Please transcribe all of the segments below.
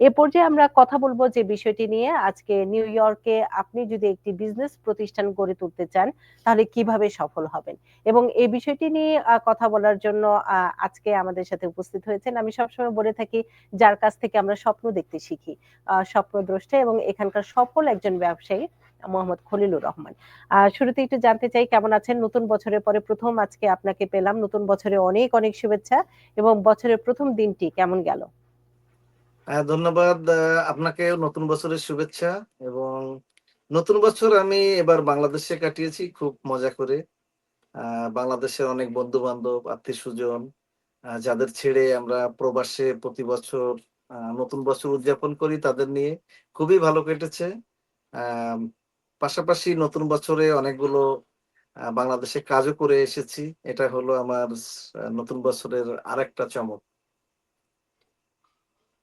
এ পর্যায়ে আমরা কথা বলব যে বিষয়টি নিয়ে। আজকে নিউ ইয়র্কে আপনি যদি একটি বিজনেস প্রতিষ্ঠান গড়ে তুলতে চান, তাহলে কীভাবে সফল হবেন? এবং এই বিষয়টি নিয়ে কথা বলার জন্য আজকে আমাদের সাথে উপস্থিত হয়েছেন। আমি সবসময় বলে থাকি, যার কাছ থেকে আমরা স্বপ্ন দেখতে শিখি স্বপ্ন স্বপ্নদ্রষ্টা এবং এখানকার সফল একজন ব্যবসায়ী, মোহাম্মদ খলিলুর রহমান। শুরুতে একটু জানতে চাই, কেমন আছেন? নতুন বছরের পরে প্রথম আজকে আপনাকে পেলাম। নতুন বছরে অনেক অনেক শুভেচ্ছা এবং বছরের প্রথম দিনটি কেমন গেল? ধন্যবাদ। আপনাকে নতুন বছরের শুভেচ্ছা এবং নতুন বছর আমি এবার বাংলাদেশে কাটিয়েছি খুব মজা করে। বাংলাদেশের অনেক বন্ধু বান্ধব আত্মীয় স্বজন যাদের ছেড়ে আমরা প্রবাসে প্রতি বছর নতুন বছর উদযাপন করি, তাদের নিয়ে খুবই ভালো কেটেছে। পাশাপাশি নতুন বছরে অনেকগুলো বাংলাদেশে কাজও করে এসেছি। এটা হলো আমার নতুন বছরের আরেকটা চমক।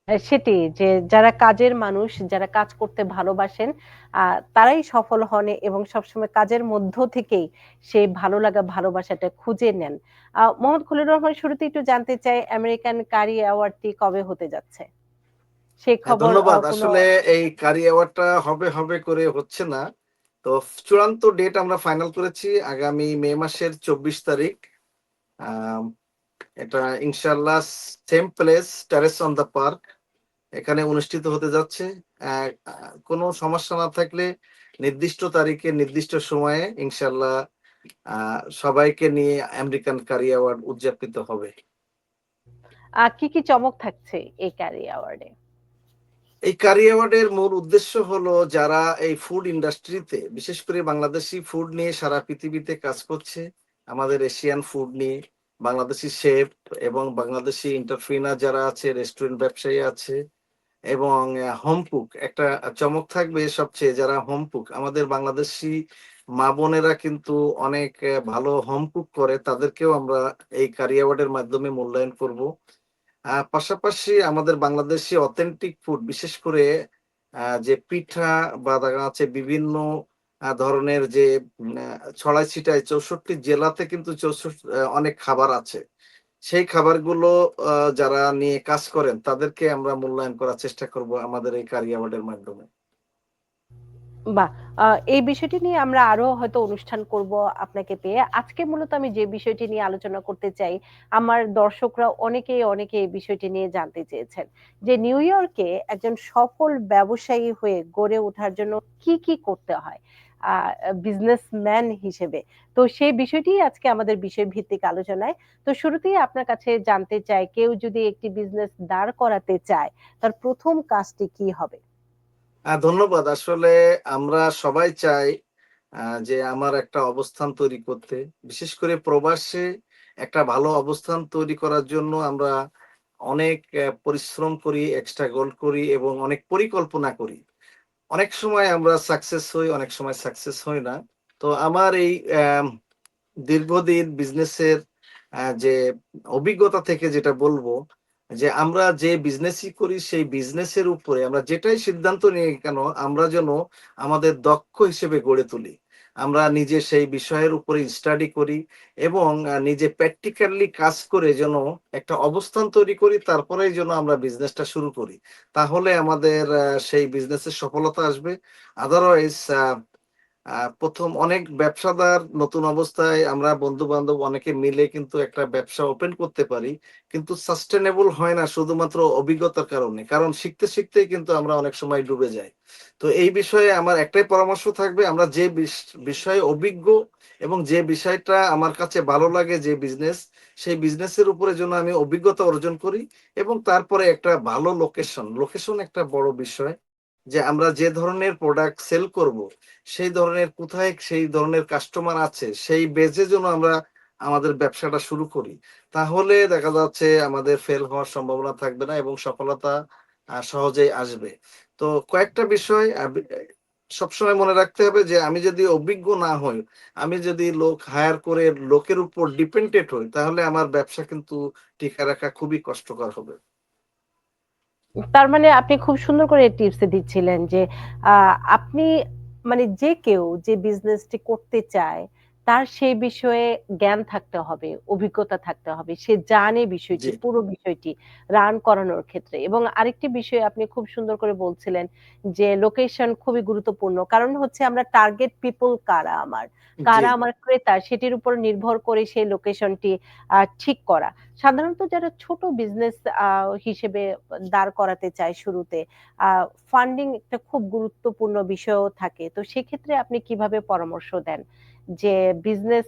সেটি যে যারা কাজের মানুষ যারা কাজ করতে ভালোবাসেন তারাই সফল হন এবং সবসময় কাজের মধ্য থেকেই সেই ভালো লাগা ভালোবাসাটা খুঁজে নেন। মোহাম্মদ খলিল রহমান শুরুতে একটু জানতে চাই আমেরিকান কারি অ্যাওয়ার্ডটি কবে হতে যাচ্ছে? সেই হ্যাঁ, খবর ধন্যবাদ। আসলে এই কারি অ্যাওয়ার্ডটা হবে হবে করে হচ্ছে না। তো চূড়ান্ত ডেট আমরা ফাইনাল করেছি আগামী মে মাসের চব্বিশ তারিখ। এটা ইনশাল্লাহ same place Terrace on the Park. এখানে অনুষ্ঠিত হতে যাচ্ছে। কোনো সমস্যা না থাকলে নির্দিষ্ট তারিখে নির্দিষ্ট সময়ে ইনশাল্লাহ সবাইকে নিয়ে আমেরিকান কারি অ্যাওয়ার্ড উদযাপিত হবে। কি কি চমক থাকছে এই কারি অ্যাওয়ার্ডে? এই কারি অ্যাওয়ার্ডের মূল উদ্দেশ্য হলো যারা এই ফুড ইন্ডাস্ট্রিতে বিশেষ করে বাংলাদেশি ফুড নিয়ে সারা পৃথিবীতে কাজ করছে আমাদের এশিয়ান ফুড নিয়ে বাংলাদেশি শেফ এবং বাংলাদেশি ইন্টারফিনার যারা আছে রেস্টুরেন্ট ব্যবসায়ী আছে এবং হোমকুক একটা চমক থাকবে সবচেয়ে যারা হোমকুক আমাদের বাংলাদেশি মা বোনেরা কিন্তু অনেক ভালো হোমকুক করে, তাদেরকেও আমরা এই কারি অ্যাওয়ার্ডের মাধ্যমে মূল্যায়ন করব। পাশাপাশি আমাদের বাংলাদেশি অথেন্টিক ফুড, বিশেষ করে যে পিঠা বা দেখা যাচ্ছে বিভিন্ন ধরনের যে ছড়াই ছিটায় চৌষট্টি জেলাতে কিন্তু চৌষট্টি অনেক খাবার আছে। সেই খাবারগুলো যারা নিয়ে কাজ করেন, তাদেরকে আমরা মূল্যায়ন করার চেষ্টা করব আমাদের এই কারি অ্যাওয়ার্ডের মাধ্যমে। বাহ! এই বিষয়টি নিয়ে আমরা আরও হয়তো অনুষ্ঠান করব আপনাকে পেয়ে। আজকে মূলত আমি যে বিষয়টি নিয়ে আলোচনা করতে চাই, আমার দর্শকরা অনেকেই, অনেকে এই বিষয়টি নিয়ে জানতে চেয়েছেন যে নিউ ইয়র্কে একজন সফল ব্যবসায়ী হয়ে গড়ে ওঠার জন্য কি কি করতে হয়? বিজনেসম্যান হিসেবে। তো সেই বিষয়টি আজকে আমাদের বিষয় ভিত্তিক আলোচনায়। তো শুরুতেই আপনার কাছে জানতে চাই, কেউ যদি একটি বিজনেস দাঁড় করাতে চায়, তার প্রথম কাজটি কি হবে? ধন্যবাদ। আসলে আমরা সবাই চাই যে আমার একটা অবস্থান তৈরি করতে। বিশেষ করে প্রবাসে একটা ভালো অবস্থান তৈরি করার জন্য আমরা অনেক পরিশ্রম করি এক্সট্রা গোল করি এবং অনেক পরিকল্পনা করি। অনেক সময় আমরা সাকসেস হই, অনেক সময় সাকসেস হই না। তো আমার এই দীর্ঘদিন বিজনেসের যে অভিজ্ঞতা থেকে যেটা বলব, যে আমরা যে বিজনেসই করি, সেই বিজনেসের উপরে আমরা যেটাই সিদ্ধান্ত নিয়ে কেন, আমরা যেন আমাদের দক্ষ হিসেবে গড়ে তুলি। আমরা নিজে সেই বিষয়ের উপরে স্টাডি করি এবং নিজে প্র্যাকটিক্যালি কাজ করে যেন একটা অবস্থান তৈরি করি, তারপরেই যেন আমরা বিজনেসটা শুরু করি। তাহলে আমাদের সেই বিজনেসের সফলতা আসবে। আদারওয়াইজ প্রথম অনেক ব্যবসাদার নতুন অবস্থায় আমরা বন্ধু বান্ধব অনেকে মিলে কিন্তু একটা ব্যবসা ওপেন করতে পারি, কিন্তু সাস্টেনেবল হয় না শুধুমাত্র অভিজ্ঞতার কারণে, কারণ শিখতে শিখতেই কিন্তু আমরা অনেক সময় ডুবে যাই। তো এই বিষয়ে আমার একটাই পরামর্শ থাকবে, আমরা যে বিষয়ে অভিজ্ঞ এবং যে বিষয়টা আমার কাছে ভালো লাগে যে বিজনেস সেই বিজনেসের উপরে যেন আমি অভিজ্ঞতা অর্জন করি এবং তারপরে একটা ভালো লোকেশন লোকেশন একটা বড় বিষয় যে আমরা যে ধরনের প্রোডাক্ট সেল করব, সেই ধরনের কোথায় সেই ধরনের কাস্টমার আছে, সেই বেজে জন্য আমরা আমাদের ব্যবসাটা শুরু করি। তাহলে দেখা যাচ্ছে আমাদের ফেল হওয়ার সম্ভাবনা থাকবে না এবং সফলতা সহজেই আসবে। তো কয়েকটা বিষয় সবসময় মনে রাখতে হবে যে আমি যদি অভিজ্ঞ না হই, আমি যদি লোক হায়ার করে লোকের উপর ডিপেন্ডেন্ট হই, তাহলে আমার ব্যবসা কিন্তু টিকা রাখা খুবই কষ্টকর হবে। তার মানে আপনি খুব সুন্দর করে টিপস দিচ্ছিলেন যে আপনি মানে যে কেউ যে বিজনেসটি করতে চায় তার সেই বিষয়ে জ্ঞান থাকতে হবে, অভিজ্ঞতা থাকতে হবে। সে জানে বিষয়টি, পুরো বিষয়টি রান করানোর ক্ষেত্রে। এবং আরেকটি বিষয় আপনি খুব সুন্দর করে বলছিলেন যে লোকেশন খুবই গুরুত্বপূর্ণ। কারণ হচ্ছে আমরা টার্গেট পিপল কারা আমার, কারা আমার ক্রেতা সেটির উপর নির্ভর করে সেই লোকেশনটি ঠিক করা। সাধারণত যারা ছোট বিজনেস হিসেবে দাঁড় করাতে চায় শুরুতে, ফান্ডিং একটা খুব গুরুত্বপূর্ণ বিষয়ও থাকে। তো সেক্ষেত্রে আপনি কীভাবে পরামর্শ দেন? যে বিজনেস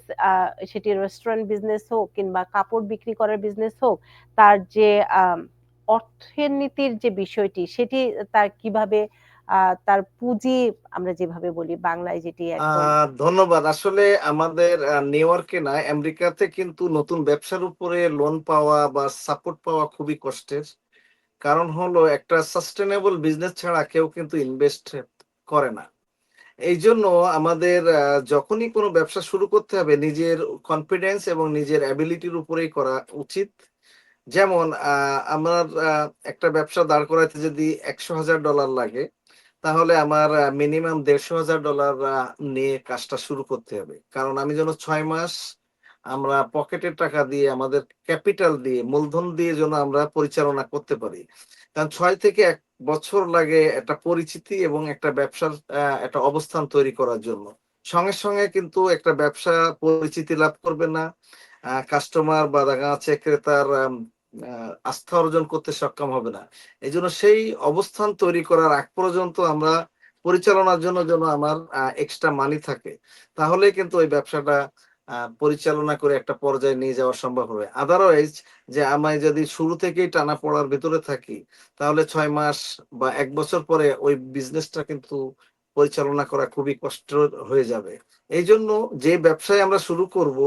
সেটি রেস্টুরেন্ট বিজনেস হোক কিংবা কাপড় বিক্রি করার বিজনেস হোক, তার যে অর্থের যে বিষয়টি সেটি তার কীভাবে তার পুঁজি আমরা যেভাবে বলি বাংলায় যেটি ধন্যবাদ। আসলে আমাদের নিউ ইয়র্কে না আমেরিকাতে কিন্তু নতুন ব্যবসার উপরে লোন পাওয়া বা সাপোর্ট পাওয়া খুবই কষ্টের। কারণ হলো একটা সাস্টেনেবল বিজনেস ছাড়া কেউ কিন্তু ইনভেস্ট করে না। এইজন্য আমাদের যখনই কোনো ব্যবসা শুরু করতে হবে নিজের কনফিডেন্স এবং নিজের অ্যাবিলিটির উপরেই করা উচিত। যেমন আমার একটা ব্যবসা দাঁড় করাতে যদি $১০০,০০০ লাগে, তাহলে আমার মিনিমাম দেড়শো হাজার ডলার নিয়ে কাজটা শুরু করতে হবে। কারণ আমি যেন ছয় মাস আমরা পকেটের টাকা দিয়ে আমাদের ক্যাপিটাল দিয়ে, মূলধন দিয়ে যেন আমরা পরিচালনা করতে পারি। কারণ ছয় থেকে এক বছর লাগে একটা পরিচিতি এবং একটা ব্যবসার একটা অবস্থান তৈরি করার জন্য। সঙ্গে, সঙ্গে কিন্তু একটা ব্যবসা পরিচিতি লাভ করবে না। কাস্টমার বা দেখা যাচ্ছে ক্রেতার আস্থা অর্জন করতে সক্ষম হবে না। এই জন্য সেই অবস্থান তৈরি করার আগ পর্যন্ত আমরা পরিচালনার জন্য যেন আমার এক্সট্রা মানি থাকে। তাহলেই কিন্তু ওই ব্যবসাটা পরিচালনা করে একটা পর্যায়ে নিয়ে যাওয়া সম্ভব হবে। আদারওয়াইজ যে আমায় যদি শুরু থেকেই টানাপোড়ার ভিতরে থাকি, তাহলে ছয় মাস বা এক বছর পরে ওই বিজনেসটা কিন্তু পরিচালনা করা খুবই কষ্ট হয়ে যাবে। এই জন্য যে ব্যবসায় আমরা শুরু করব,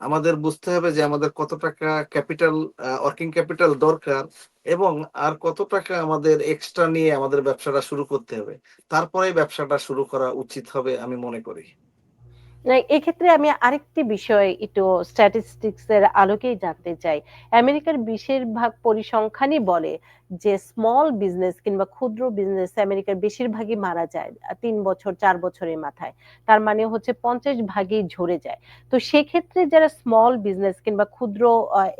আমাদের বুঝতে হবে যে আমাদের কত টাকা ক্যাপিটাল ওয়ার্কিং ক্যাপিটাল দরকার এবং আর কত টাকা আমাদের এক্সট্রা নিয়ে আমাদের ব্যবসাটা শুরু করতে হবে। তারপরেই ব্যবসাটা শুরু করা উচিত হবে আমি মনে করি। এক্ষেত্রে আমি আরেকটি বিষয় একটু স্ট্যাটিস্টিকস এর আলোকেই জানতে চাই। আমেরিকার বেশিরভাগ পরিসংখ্যানই বলে যে স্মল বিজনেস কিংবা ক্ষুদ্র বিজনেস আমেরিকার বেশিরভাগই মারা যায়। তিন বছর চার বছরের মাথায়। তার মানে হচ্ছে ৫০ ভাগই ঝরে যায়। তো সেক্ষেত্রে যারা স্মল বিজনেস কিংবা ক্ষুদ্র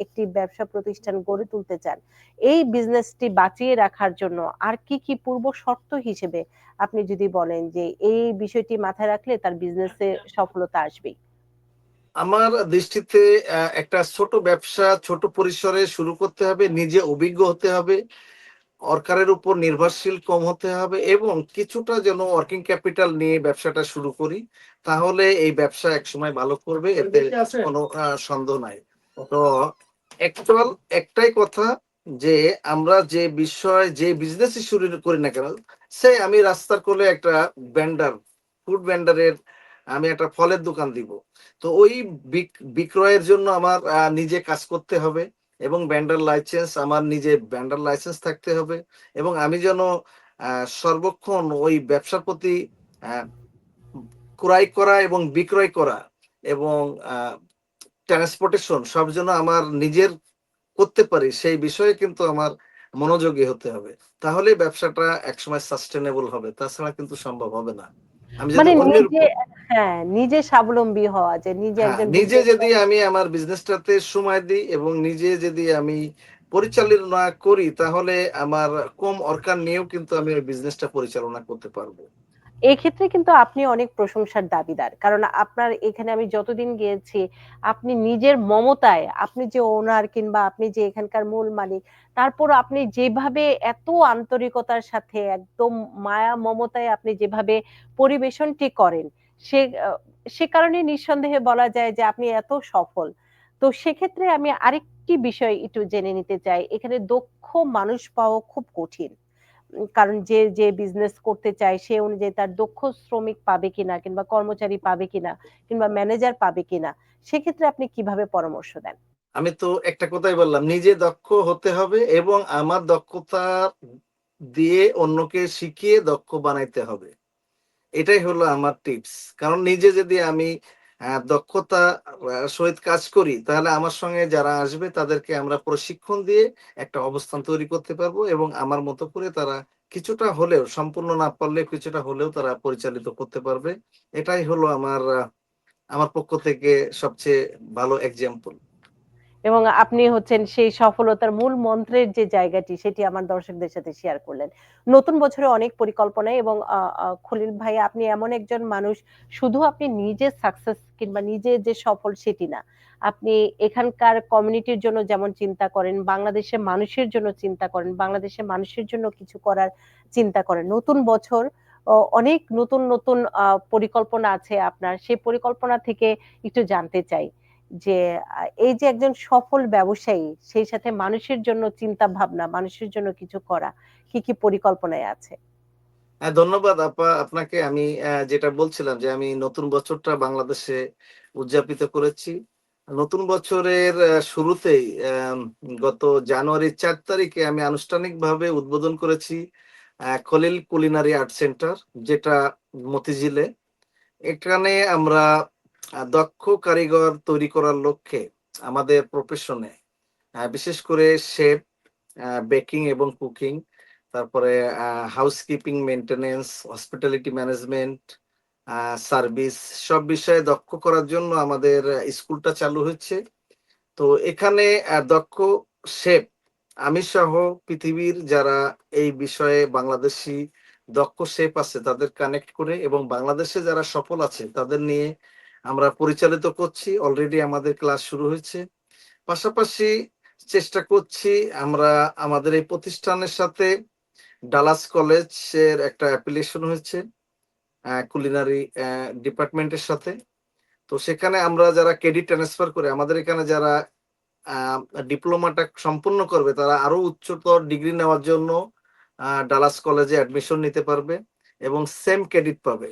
একটি ব্যবসা প্রতিষ্ঠান গড়ে তুলতে চান, এই বিজনেসটি বাঁচিয়ে রাখার জন্য আর কি, কি পূর্ব শর্ত হিসেবে আপনি যদি বলেন যে এই বিষয়টি মাথায় রাখলে তার বিজনেসে সফলতা আসবেই। আমার দৃষ্টিতে একটা ছোট ব্যবসা ছোট পরিসরে শুরু করতে হবে, নিজে অভিজ্ঞ হতে হবে, অর্কারের উপর নির্ভরশীল কম হতে হবে এবং কিছুটা যেন ওয়ার্কিং ক্যাপিটাল নিয়ে ব্যবসাটা শুরু করি। তাহলে এই ব্যবসা একসময় ভালো করবে। এতে কোনো সন্দেহ নাই। তো অ্যাকচুয়াল একটাই কথা যে আমরা যে বিষয় যে বিজনেসই শুরু করি না কেন, সে আমি রাস্তার কোলে একটা ব্যান্ডার ফুড ভেন্ডারের আমি একটা ফলের দোকান দিব। তো ওই বিক্রয়ের জন্য আমার নিজে কাজ করতে হবে এবং ব্যান্ডার লাইসেন্স আমার নিজে ব্যান্ডার লাইসেন্স থাকতে হবে এবং আমি যেন সর্বক্ষণ ওই ব্যবসার প্রতি ক্রয় করা এবং বিক্রয় করা এবং ট্রান্সপোর্টেশন সব যেন আমার নিজের করতে পারি সেই বিষয়ে কিন্তু আমার মনোযোগী হতে হবে। তাহলেই ব্যবসাটা একসময় সাস্টেইনেবল হবে। তাছাড়া কিন্তু সম্ভব হবে না। মানে নিজে হ্যাঁ, নিজে স্বাবলম্বী হওয়া যে নিজে হ্যাঁ, একজন নিজে যদি আমি আমার বিজনেসটাতে সময় দিই এবং নিজে যদি আমি পরিচালনা করি তাহলে আমার কম অর্কার নিয়েও কিন্তু আমি বিজনেসটা পরিচালনা করতে পারব। এক্ষেত্রে কিন্তু আপনি অনেক প্রশংসার দাবিদার। কারণ আপনার এখানে আমি যতদিন গিয়েছি, আপনি নিজের মমতায়, আপনি যে ওনার কিংবা আপনি যে এখানকার মূল মালিক, তারপর আপনি যেভাবে এত আন্তরিকতার সাথে একদম মায়া মমতায় আপনি যেভাবে পরিবেশনটি করেন, সে সে কারণে নিঃসন্দেহে বলা যায় যে আপনি এত সফল। তো সেক্ষেত্রে আমি আরেকটি বিষয় একটু জেনে নিতে চাই। এখানে দক্ষ মানুষ পাওয়া খুব কঠিন। কারণ যে, যে বিজনেস করতে চায় সে অনুযায়ী তার দক্ষ শ্রমিক পাবে কিনা কিংবা কর্মচারী পাবে কিনা কিংবা ম্যানেজার পাবে কিনা, সেক্ষেত্রে আপনি কীভাবে পরামর্শ দেন? আমি তো একটা কথাই বললাম, নিজে দক্ষ হতে হবে এবং আমার দক্ষতা দিয়ে অন্যকে শিখিয়ে দক্ষ বানাইতে হবে। এটাই হলো আমার টিপস। কারণ নিজে যদি আমি দক্ষতা সহিত কাজ করি, তাহলে আমার সঙ্গে যারা আসবে তাদেরকে আমরা প্রশিক্ষণ দিয়ে একটা অবস্থান তৈরি করতে পারব এবং আমার মতো করে তারা কিছুটা হলেও সম্পূর্ণ না পারলেও কিছুটা হলেও তারা পরিচালিত করতে পারবে। এটাই হলো আমার আমার পক্ষ থেকে সবচেয়ে ভালো এক্সাম্পল। এবং আপনি হচ্ছেন সেই সফলতার মূল মন্ত্রের যে জায়গাটি সেটি আমার দর্শকদের সাথে শেয়ার করলেন। নতুন বছরে অনেক পরিকল্পনা এবং খলিল ভাই আপনি এমন একজন মানুষ শুধু আপনি নিজে সাকসেস কিংবা নিজে যে সফল সেটি না। আপনি এখানকার কমিউনিটির জন্য যেমন চিন্তা করেন, বাংলাদেশের মানুষের জন্য চিন্তা করেন, বাংলাদেশের মানুষের জন্য কিছু করার চিন্তা করেন। নতুন বছর অনেক নতুন, নতুন পরিকল্পনা আছে আপনার। সেই পরিকল্পনা থেকে একটু জানতে চাই। যে এই যে একজন সফল ব্যবসায়ী সেই সাথে মানুষের জন্য চিন্তা ভাবনা, মানুষের জন্য কিছু করা। কি, কি পরিকল্পনায় আছে? হ্যাঁ, ধন্যবাদ আপা আপনাকে। আমি যেটা বলছিলাম যে আমি নতুন বছরটা বাংলাদেশে উদযাপিত করেছি। নতুন বছরের শুরুতেই গত জানুয়ারির চার তারিখে আমি আনুষ্ঠানিকভাবে উদ্বোধন করেছি খলিল কুলিনারি আর্ট সেন্টার যেটা মতিঝিলে। এখানে আমরা দক্ষ কারিগর তৈরি করার লক্ষ্যে আমাদের প্রফেশনে বিশেষ করে শেফ, বেকিং এবং কুকিং, তারপরে housekeeping, maintenance, hospitality management, service সব বিষয়ে দক্ষ করার জন্য আমাদের স্কুলটা চালু হচ্ছে তো এখানে দক্ষ শেফ আমি সহ পৃথিবীর যারা এই বিষয়ে বাংলাদেশি দক্ষ শেফ আছে তাদের কানেক্ট করে এবং বাংলাদেশে যারা সফল আছে তাদের নিয়ে আমরা পরিচালিত করছি। অলরেডি আমাদের ক্লাস শুরু হয়েছে। পাশাপাশি চেষ্টা করছি আমরা আমাদের এই প্রতিষ্ঠানের সাথে ডালাস কলেজের একটা অ্যাপ্লিকেশন হয়েছে কুলিনারি ডিপার্টমেন্টের সাথে। তো সেখানে আমরা যারা ক্রেডিট ট্রান্সফার করে, আমাদের এখানে যারা ডিপ্লোমাটা সম্পূর্ণ করবে, তারা আরও উচ্চতর ডিগ্রি নেওয়ার জন্য ডালাস কলেজে অ্যাডমিশন নিতে পারবে এবং সেম ক্রেডিট পাবে।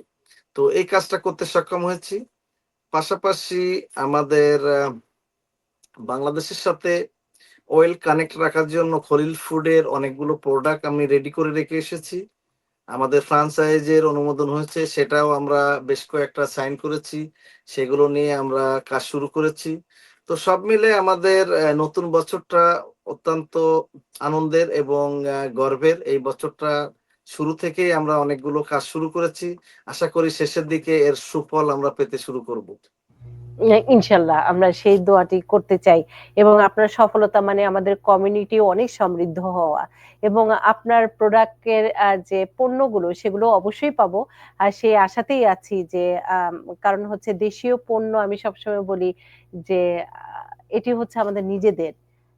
তো এই কাজটা করতে সক্ষম হয়েছি। পাশাপাশি আমাদের বাংলাদেশের সাথে ওয়েল কানেক্ট রাখার জন্য খলিল ফুডের অনেকগুলো প্রোডাক্ট আমি রেডি করে রেখে এসেছি। আমাদের ফ্রান্সাইজের অনুমোদন হয়েছে, সেটাও আমরা বেশ কয়েকটা সাইন করেছি। সেগুলো নিয়ে আমরা কাজ শুরু করেছি। তো সব মিলে আমাদের নতুন বছরটা অত্যন্ত আনন্দের এবং গর্বের। এই বছরটা শুরু থেকে আমরা অনেকগুলো কাজ শুরু করেছি। আশা করি শেষের দিকে এর সুফল আমরা পেতে শুরু করব। এ ইনশাআল্লাহ আমরা সেই দোয়াটি করতে চাই এবং আপনার সফলতা মানে আমাদের কমিউনিটি অনেক সমৃদ্ধ হওয়া এবং আপনার প্রোডাক্টের যে পণ্যগুলো সেগুলো অবশ্যই পাবো। আর সেই আশাতেই আছি যে কারণ হচ্ছে দেশীয় পণ্য আমি সবসময় বলি যে এটি হচ্ছে আমাদের নিজেদের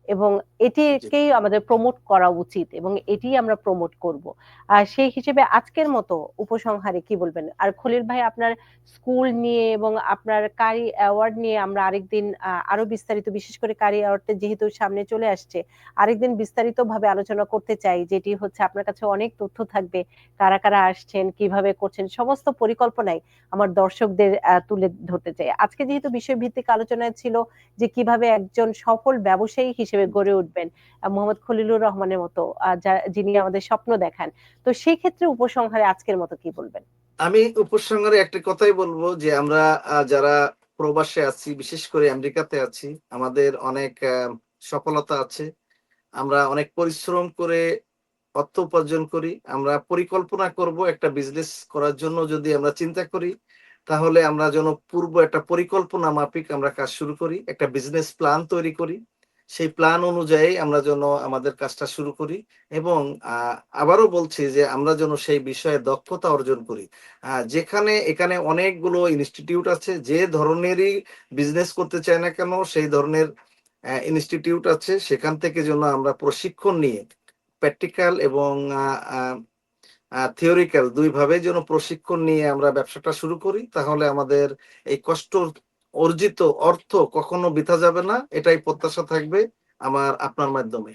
এবং। এটিকেই আমাদের প্রমোট করা উচিত এবং এটি আমরা প্রমোট করব। আর সেই হিসেবে আজকের মতো উপসংহারে কি বলবেন? আর খলিল ভাই আপনার স্কুল নিয়ে এবং আপনার কারি অ্যাওয়ার্ড নিয়ে আমরা আরেকদিন আরও বিস্তারিত বিশেষ করে কারি অ্যাওয়ার্ডটা যেহেতু সামনে চলে আসছে, আরেকদিন বিস্তারিতভাবে আলোচনা করতে চাই। যেটি হচ্ছে আপনার কাছে অনেক তথ্য থাকবে। কারা, কারা আসছেন, কীভাবে করছেন সমস্ত পরিকল্পনাই আমার দর্শকদের তুলে ধরতে চাই। আজকে যেহেতু বিষয়ভিত্তিক আলোচনায় ছিল যে কীভাবে একজন সফল ব্যবসায়ী হিসেবে গড়ে উঠবেন মোহাম্মদ খলিলুর রহমানের মতো যিনি আমাদের স্বপ্ন দেখান। তো সেই ক্ষেত্রে উপসংহারে আজকের মতো কি বলবেন? আমি উপসংহারে একটা কথাই বলব যে আমরা যারা প্রবাসে আছি, বিশেষ করে আমেরিকাতে আছি, আমাদের অনেক সফলতা আছে। আমরা অনেক পরিশ্রম করে অর্থ উপার্জন করি। আমরা পরিকল্পনা করব একটা বিজনেস করার জন্য যদি আমরা চিন্তা করি, তাহলে আমরা যেন পূর্ব একটা পরিকল্পনা মাফিক আমরা কাজ শুরু করি। একটা বিজনেস প্ল্যান তৈরি করি। সেই প্ল্যান অনুযায়ী আমরা যেন আমাদের কাজটা শুরু করি এবং আবারও বলছি যে আমরা যেন সেই বিষয়ে দক্ষতা অর্জন করি। যেখানে, এখানে অনেকগুলো ইনস্টিটিউট আছে, যে ধরনেরই বিজনেস করতে চায় না কেন সেই ধরনের ইনস্টিটিউট আছে। সেখান থেকে যেন আমরা প্রশিক্ষণ নিয়ে প্র্যাকটিক্যাল এবং থিওরিক্যাল দুইভাবে যেন প্রশিক্ষণ নিয়ে আমরা ব্যবসাটা শুরু করি। তাহলে আমাদের এই কষ্ট অর্জিত অর্থ কখনো বৃথা যাবে না। এটাই প্রত্যাশা থাকবে আমার আপনার মাধ্যমে।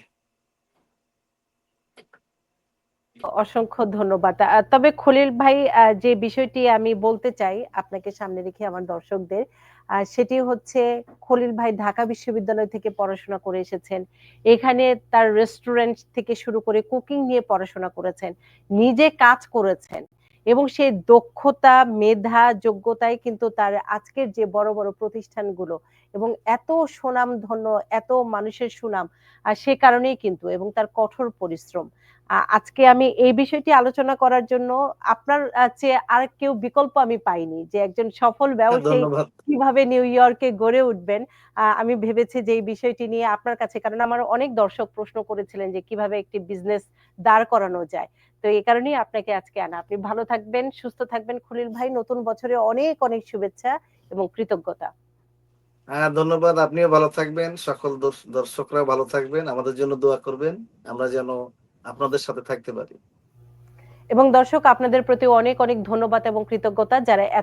অসংখ্য ধন্যবাদ। তবে খলিল ভাই যে বিষয়টি আমি বলতে চাই আপনাকে সামনে রেখে আমার দর্শকদের, সেটি হচ্ছে খলিল ভাই ঢাকা বিশ্ববিদ্যালয় থেকে পড়াশোনা করে এসেছেন। এখানে তার রেস্টুরেন্ট থেকে শুরু করে কুকিং নিয়ে পড়াশোনা করেছেন। নিজে কাজ করেছেন এবং সেই দক্ষতা, মেধা, যোগ্যতায় কিন্তু তার আজকের যে বড়, বড় প্রতিষ্ঠানগুলো এবং এত সুনাম ধন্য এত মানুষের সুনাম আ সে কারণেই কিন্তু এবং তার কঠোর পরিশ্রম। আজকে আমি এই বিষয়টি আলোচনা করার জন্য আপনার চেয়ে আর কেউ বিকল্প আমি পাইনি। যে একজন সফল ব্যবসায়ী কীভাবে নিউ ইয়র্কে গড়ে উঠবেন। আমি ভেবেছি যে এই বিষয়টি নিয়ে আপনার কাছে কারণ আমার অনেক দর্শক প্রশ্ন করেছিলেন যে কীভাবে একটি বিজনেস দাঁড় করানো যায়। তো এই কারণেই আপনাকে আজকে আনা। আপনি ভালো থাকবেন, সুস্থ থাকবেন খলিল ভাই। নতুন বছরে অনেক, অনেক শুভেচ্ছা এবং কৃতজ্ঞতা। হ্যাঁ, ধন্যবাদ। আপনিও ভালো থাকবেন। সকল দর্শকরা ভালো থাকবেন। আমাদের জন্য দোয়া করবেন। আমরা যেন আপনাদের সাথে থাকতে পারি। এবং দর্শক আপনাদের প্রতি অনেক, অনেক ধন্যবাদ এবং কৃতজ্ঞতা যারা এত